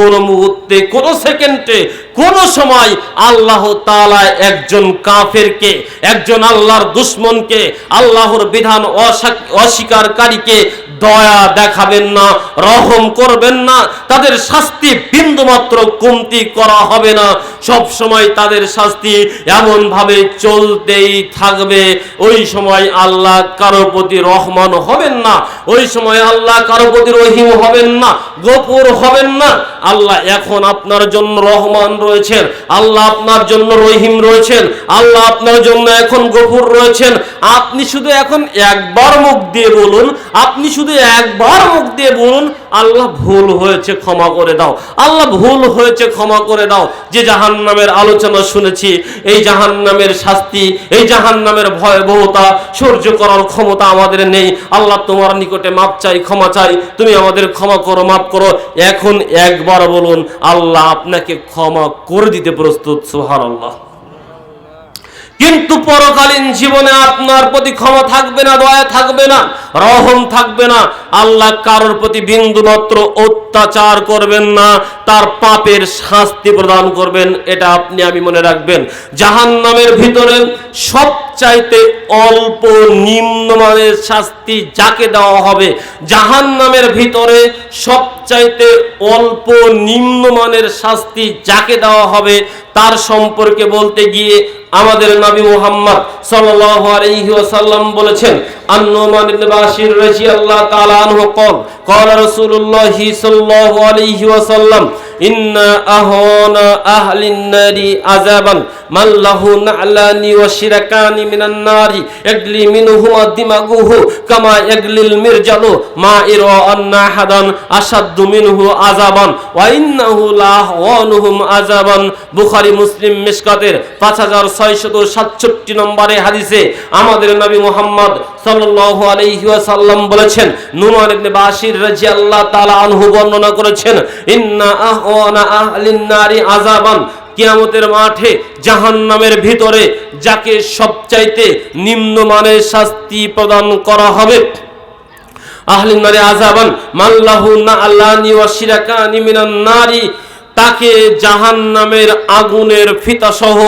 কোন মুহূর্তে কোন সেকেন্ডে কোন সময় আল্লাহ তাআলা একজন কাফেরকে, একজন আল্লাহর দুশ্মনকে, আল্লাহর বিধান অসা- অস্বীকারকারীকে দয়া দেখাবেন না, রহম করবেন না, তাদের শাস্তি বিন্দুমাত্র কমতি করা হবে না। সব সময় তাদের শাস্তি এমন ভাবে চলতেই থাকবে। ওই সময় আল্লাহ কারও প্রতি রহমান হবেন না, ওই সময় আল্লাহ কারও প্রতি রহিম হবেন না গোপুর হবেন না। আল্লাহ এখন আপনার জন্য রহমান রয়েছেন। আল্লাহ আপনার জন্য রহিম রয়েছেন। আল্লাহ আপনার জন্য এখন গফুর রয়েছেন। আপনি শুধু এখন একবার মুখ দিয়ে বলুন, আপনি শুধু একবার মুখ দিয়ে বলুন আল্লাহ ভুল হয়েছে, ক্ষমা করে দাও। আল্লাহ ভুল হয়েছে, ক্ষমা করে দাও। যে জাহান নামের আলোচনা শুনেছি, এই জাহান নামের শাস্তি, এই জাহান নামের ভয়াবহতা, সহ্য করার ক্ষমতা আমাদের নেই। আল্লাহ তোমার নিকটে মাপ চাই, ক্ষমা চাই। তুমি আমাদের ক্ষমা করো, মাপ করো। এখন একবার বলুন, আল্লাহ আপনাকে ক্ষমা করে দিতে প্রস্তুত সুহার আল্লাহ কিন্তু পরকালীন জীবনে আপনার প্রতি ক্ষমা থাকবে না, দয়া থাকবে না, রহম থাকবে না। আল্লাহ কারোর প্রতি বিন্দু মাত্র অত্যাচার করবেন না, তার পাপের শাস্তি প্রদান করবেন, এটা আপনি, আমি মনে রাখবেন। জাহান নামের ভিতরে সবচাইতে অল্প নিম্নমানের শাস্তি যাকে দেওয়া হবে জাহান নামের ভিতরে সবচাইতে অল্প নিম্নমানের শাস্তি যাকে দেওয়া হবে, তার সম্পর্কে বলতে গিয়ে আমাদের নবী মুহাম্মদ সাল্লাল্লাহু আলাইহি ওয়াসাল্লাম বলেছেন আন্নুমান ইবনে বাশির রাদিয়াল্লাহু তাআলা আনহু قال قال رسول الله صلى الله عليه وسلم ইন্না আহনা আহলিন নারি 5667 নম্বরে হাদিসে আমাদের নবী মুহাম্মদ সাল্লাল্লাহু আলাইহি ওয়াসাল্লাম বলেছেন নুমান ইবনে বাশির রাদিয়াল্লাহু তাআলা আনহু বর্ণনা করেছেন, ইন্না আহ আহওয়ানা আহলিন নারি আযাবান। কিয়ামতের মাঠে জাহান্নামের ভিতরে যাকে সবচাইতে নিম্নমানের শাস্তি প্রদান করা হবে। আহলিন নারী আযাবান মাল্লাহু না আল্লাহ ওয়া শিরাকানি মিনান নারী তাকে জাহান নামের আগুনের ফিতা সহ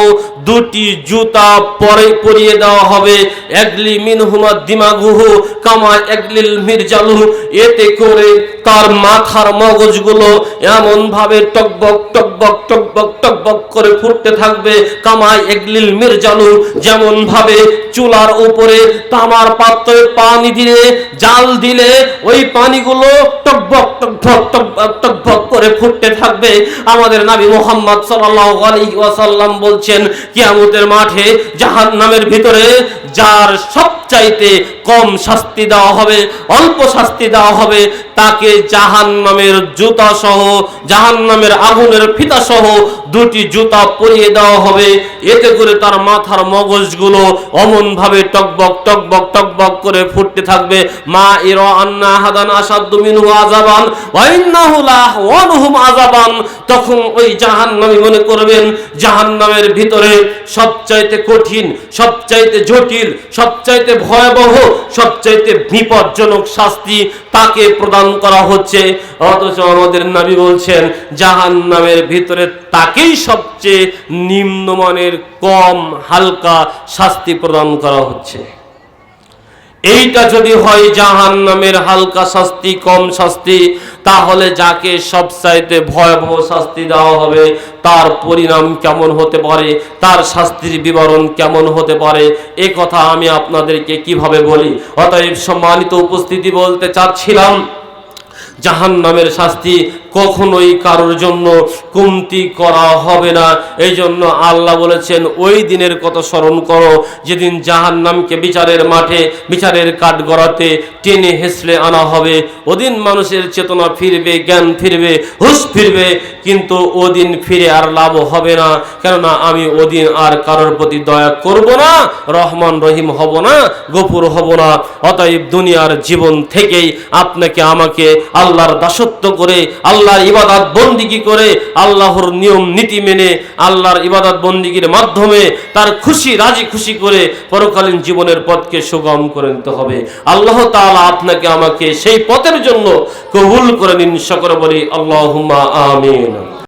দুটি জুতা পরে পরিয়ে দেওয়া হবে। একলি মিনহুমা দিমাগুহু কামা একলিল মির্জালু এতে করে তার মাথার মগজগুলো এমন ভাবে টকবক টকবক টকবক টকবক করে ফুটতে থাকবে কামাই একলিল মির্জালু যেমন ভাবে চুলার উপরে তামার পাত্রে পানি দিলে জাল দিলে ওই পানিগুলো টকবক টকবক টকবক টকবক করে ফুটতে থাকবে। আমাদের নাবি মোহাম্মদ ওয়াসাল্লাম বলছেন কিয়ামতের মাঠে জাহান্নামের ভিতরে যার সবচাইতে কম শাস্তি দেওয়া হবে, অল্প শাস্তি দেওয়া হবে। তাকে জাহান্নামের জুতা সহ, জাহান্নামের আগুনের ফিতা সহ দুটি জুতা পরিয়ে দেওয়া হবে। এতে করে তার মাথার মগজগুলো অমন ভাবে টকবক টকবক টকবক করে ফুটতে থাকবে। মা ইর আন্না হাদান ওয়া ইন্নাহু লাহওয়ানুহুম তখন ওই জাহান্নামী মনে করবেন, জাহান্নামের ভিতরে সবচাইতে কঠিন, সবচাইতে জটিল, সবচাইতে ভয়াবহ সবচাইতে বিপজ্জনক শাস্তি তাকে প্রদান করা হচ্ছে। অথচ আমাদের নবী বলছেন জাহান নামের ভিতরে তাকেই সবচেয়ে নিম্নমানের কম হালকা শাস্তি প্রদান করা হচ্ছে। এইটা যদি হয় জাহান নামের হালকা শাস্তি, কম শাস্তি, তাহলে যাকে সবচাইতে ভয়াবহ শাস্তি দেওয়া হবে, তার পরিণাম কেমন হতে পারে, তার শাস্তির বিবরণ কেমন হতে পারে, এ কথা আমি আপনাদেরকে কীভাবে বলি? অতএব সম্মানিত উপস্থিতি বলতে চাচ্ছিলাম জাহান নামের শাস্তি কখনোই কারোর জন্য কমতি করা হবে না। এই জন্য আল্লাহ বলেছেন, ওই দিনের কথা স্মরণ করো। যেদিন জাহান নামকে বিচারের মাঠে, বিচারের কাঠ গড়াতে টেনে হেসলে আনা হবে, ওদিন মানুষের চেতনা ফিরবে, জ্ঞান ফিরবে, হুশ ফিরবে, কিন্তু ওদিন ফিরে আর লাভ হবে না। কেননা আমি ওদিন আর কারোর প্রতি দয়া করব না, রহমান রহিম হব না, গফুর হব না। অতএব দুনিয়ার জীবন থেকেই আপনাকে, আমাকে আল্লাহর দাসত্ব করে আল্লাহর ইবাদত বন্দিগি করে আল্লাহর নিয়ম, নীতি মেনে আল্লাহর ইবাদত বন্দিগির মাধ্যমে তার খুশি, রাজি খুশি করে পরকালীন জীবনের পথকে সুগম করে নিতে হবে। আল্লাহ তাআলা আপনাকে আমাকে সেই পথের জন্য কবুল করে নিন। সকর বলি, আল্লাহুম্মা আমিন।